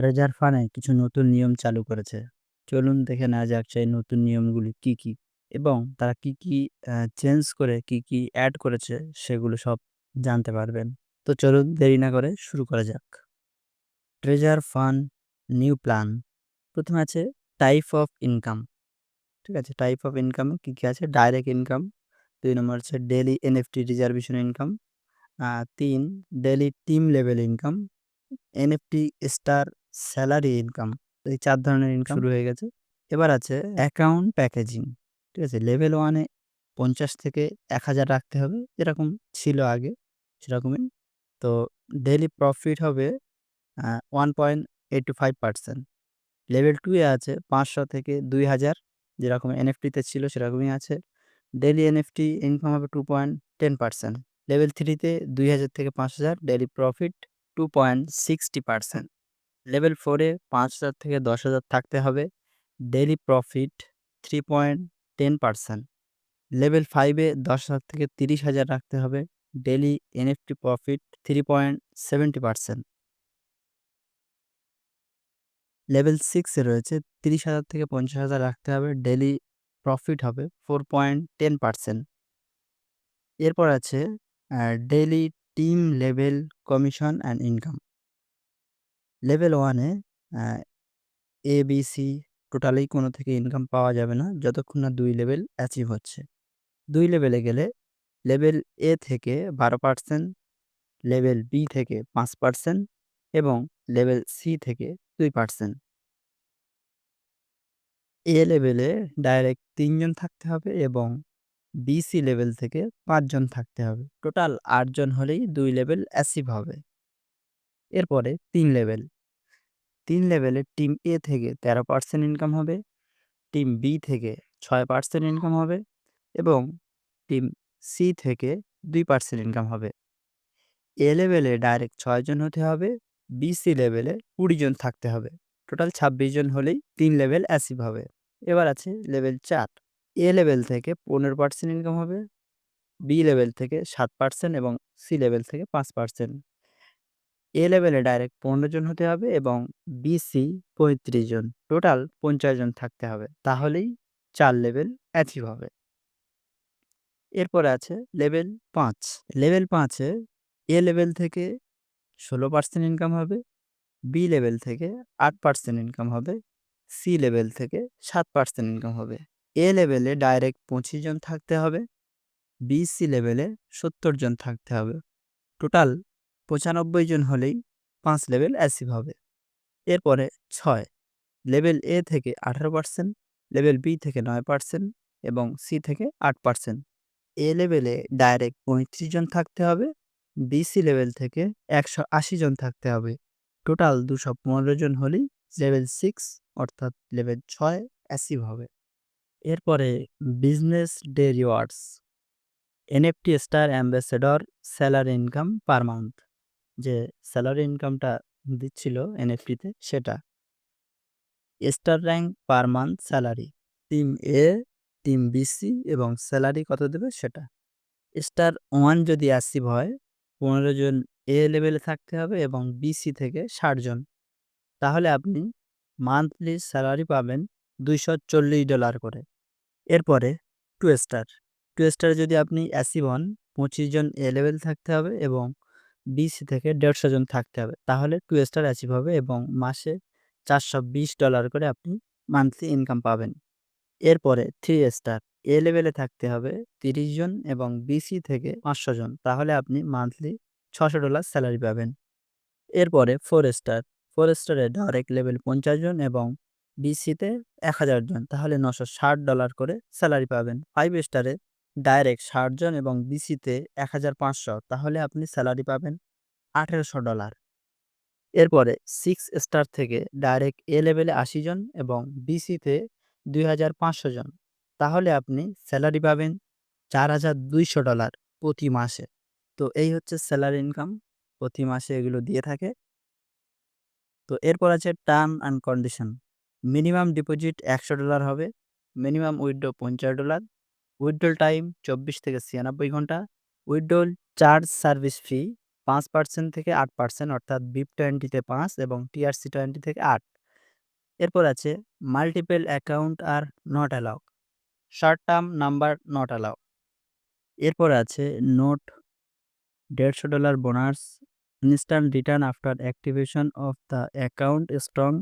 Treasure ফানে কিছু নতুন নিয়ম চালু করেছে। চলুন দেখে নেওয়া যাক সেই নতুন নিয়মগুলি কি, কি? এবং তারা কি, কি চেঞ্জ করে কি, কি অ্যাড করেছে সেগুলো সব জানতে পারবেন। তো চলুন দেরি না করে শুরু করা যাক। Treasure fund new plan. প্রথমে আছে টাইপ অফ ইনকাম। ঠিক আছে? টাইপ অফ ইনকামে কি, কি আছে? Direct income. দুই নম্বর হচ্ছে ডেইলি এনএফটি রিজার্ভেশন ইনকাম। তিন daily team level income. NFT star salary income. এই চার ধরনের ইনকাম শুরু হয়ে গেছে। এবার আছে অ্যাকাউন্ট প্যাকেজিং। ঠিক আছে? লেভেল ওয়ানে পঞ্চাশ থেকে এক হাজার রাখতে হবে। যেরকম ছিল আগে সেরকমই। তো ডেলি প্রফিট হবে আ 1.85% লেভেল 2 এ আছে ৫০০ থেকে ২০০০ যেরকম এনএফটিতে ছিল সেরকমই আছে। ডেইলি এনএফটি ইনকাম হবে 2.10% লেভেল থ্রিতে দুই হাজার থেকে ৫০০০ ডেইলি প্রফিট 2.60% লেভেল ফোরে পাঁচ হাজার থেকে ১০০০০ থাকতে হবে। ডেইলি প্রফিট 3.10% লেভেল ফাইভে দশ হাজার থেকে ৩০০০০ রাখতে হবে। ডেইলি এনএফটি প্রফিট 3.70% লেভেল সিক্সে রয়েছে, তিরিশ হাজার থেকে ৫০০০০ রাখতে হবে। ডেলি প্রফিট হবে 4.10% এরপর আছে daily team level commission and income. Level ওয়ানে এ বি, সি টোটালি কোনো থেকে ইনকাম পাওয়া যাবে না যতক্ষণ না দুই লেভেল অ্যাচিভ হচ্ছে। দুই লেভেলে গেলে লেভেল এ থেকে ১২%, লেভেল বি থেকে ৫% এবং লেভেল সি থেকে ২%। এ লেভেলে ডাইরেক্ট তিনজন থাকতে হবে এবং বি, সি লেভেল থেকে পাঁচজন থাকতে হবে। টোটাল আটজন হলেই দুই লেভেল অ্যাচিভ হবে। এরপরে তিন লেভেল। তিন লেভেলে টিম এ থেকে ১৩% ইনকাম হবে, টিম বি থেকে ছয় পার্সেন্ট ইনকাম হবে এবং টিম সি থেকে দুই পার্সেন্ট ইনকাম হবে। এ লেভেলে ডাইরেক্ট ৬ জন হতে হবে, বি, সি লেভেলে ২০ জন থাকতে হবে। টোটাল ২৬ জন হলেই তিন লেভেল অ্যাসিভ হবে। এবার আছে লেভেল চার এ লেভেল থেকে ১৫% ইনকাম হবে, বি লেভেল থেকে সাত পার্সেন্ট এবং সি লেভেল থেকে ৫%। এ লেভেলে ডাইরেক্ট ১৫ জন হতে হবে এবং বি, সি ৩৫ জন। টোটাল ৫০ জন থাকতে হবে। তাহলেই চার লেভেল অ্যাচিভ হবে। এরপরে আছে লেভেল পাঁচ লেভেল পাঁচে এ লেভেল থেকে ১৬% ইনকাম হবে, বি লেভেল থেকে আট পার্সেন্ট ইনকাম হবে, সি লেভেল থেকে সাত পার্সেন্ট ইনকাম হবে। এ লেভেলে ডাইরেক্ট ২৫ জন থাকতে হবে, বি, সি লেভেলে ৭০ জন থাকতে হবে। টোটাল ৯৫ জন হলেই পাঁচ লেভেল অ্যাচিভ হবে। এরপরে ছয় লেভেল এ থেকে ১৮%, লেভেল বি থেকে নয় পার্সেন্ট এবং সি থেকে আট পার্সেন্ট এ লেভেলে ডাইরেক্ট ৩৫ জন থাকতে হবে, বি, সি লেভেল থেকে ১৮০ জন থাকতে হবে। টোটাল ২১৫ জন হলেই লেভেল সিক্স অর্থাৎ লেভেল ছয় অ্যাসিভ হবে। এরপরে business day rewards. NFT star ambassador salary income per month. যে স্যালারি ইনকামটা দিচ্ছিল এনএফটিতে সেটা। Star rank per month salary. Team A, team B, C এবং স্যালারি কত দেবে সেটা। স্টার ওয়ান যদি অ্যাসিভ হয় ১৫ জন এ লেভেলে থাকতে হবে এবং বি, সি থেকে ৬০ জন। তাহলে আপনি মান্থলি স্যালারি পাবেন $২৪০ করে। এরপরে টু স্টার। 2 স্টারে যদি আপনি অ্যাসিভ হন ২৫ জন এ লেভেল থাকতে হবে এবং বি, সি থেকে ১৫০ জন থাকতে হবে। তাহলে 2 স্টার অ্যাচিভ হবে এবং মাসে $৪২০ করে আপনি মান্থলি ইনকাম পাবেন। এরপরে থ্রি স্টার। এ লেভেলে থাকতে হবে ৩০ জন এবং বি, সি থেকে ৫০০ জন। তাহলে আপনি মান্থলি $৬০০ স্যালারি পাবেন। এরপরে ফোর স্টার। ফোর স্টারে ডাইরেক্ট লেভেল ৫০ জন এবং বি, সিতে ১০০০ জন। তাহলে $৯৬০ করে স্যালারি পাবেন। ফাইভ স্টারে ডাইরেক্ট ৬০ জন এবং বি, সিতে ১৫০০ তাহলে আপনি স্যালারি পাবেন $১৮০০। এরপরে সিক্স স্টার থেকে ডাইরেক্ট এ লেভেলে ৮০ জন এবং বি, সিতে ২৫০০ জন। তাহলে আপনি স্যালারি পাবেন $৪২০০ প্রতি মাসে। তো এই হচ্ছে স্যালারি ইনকাম। প্রতি মাসে এগুলো দিয়ে থাকে। তো এরপর আছে term and condition. Minimum deposit $১০০ হবে, মিনিমাম উইথড্র $৫০, উইথড্রল টাইম ২৪ থেকে ৯৬ ঘণ্টা, উইথড্রল চার্জ সার্ভিস ফি পাঁচ পার্সেন্ট থেকে আট পার্সেন্ট অর্থাৎ বিপ টোয়েন্টিতে পাঁচ এবং টিআরসি টোয়েন্টি থেকে আট। এরপর আছে multiple account are not allow short term number not allow. এরপর আছে নোট দেড়শো dollar bonus instant return after activation of the account strong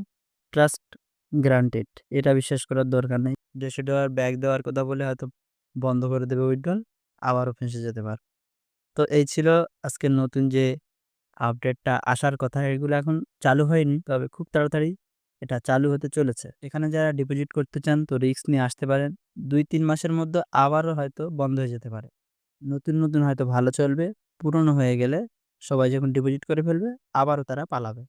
trust granted. এটা বিশ্বাস করার দরকার নেই। দেড়শো ডলার ব্যাগ দেওয়ার কথা বলে হয়তো বন্ধ করে দেবে উইথড্রল আবারও ফেঁসে যেতে পারে তো এই ছিল আজকের নতুন যে আপডেটটা আসার কথা। এগুলো এখন চালু হয়নি, তবে খুব তাড়াতাড়ি এটা চালু হতে চলেছে। এখানে যারা ডিপোজিট করতে চান, তো রিস্ক নিয়ে আসতে পারেন। দুই, তিন মাসের মধ্যে আবারও হয়তো বন্ধ হয়ে যেতে পারে। নতুন নতুন হয়তো ভালো চলবে, পুরনো হয়ে গেলে সবাই যখন ডিপোজিট করে ফেলবে, আবারও তারা পালাবে।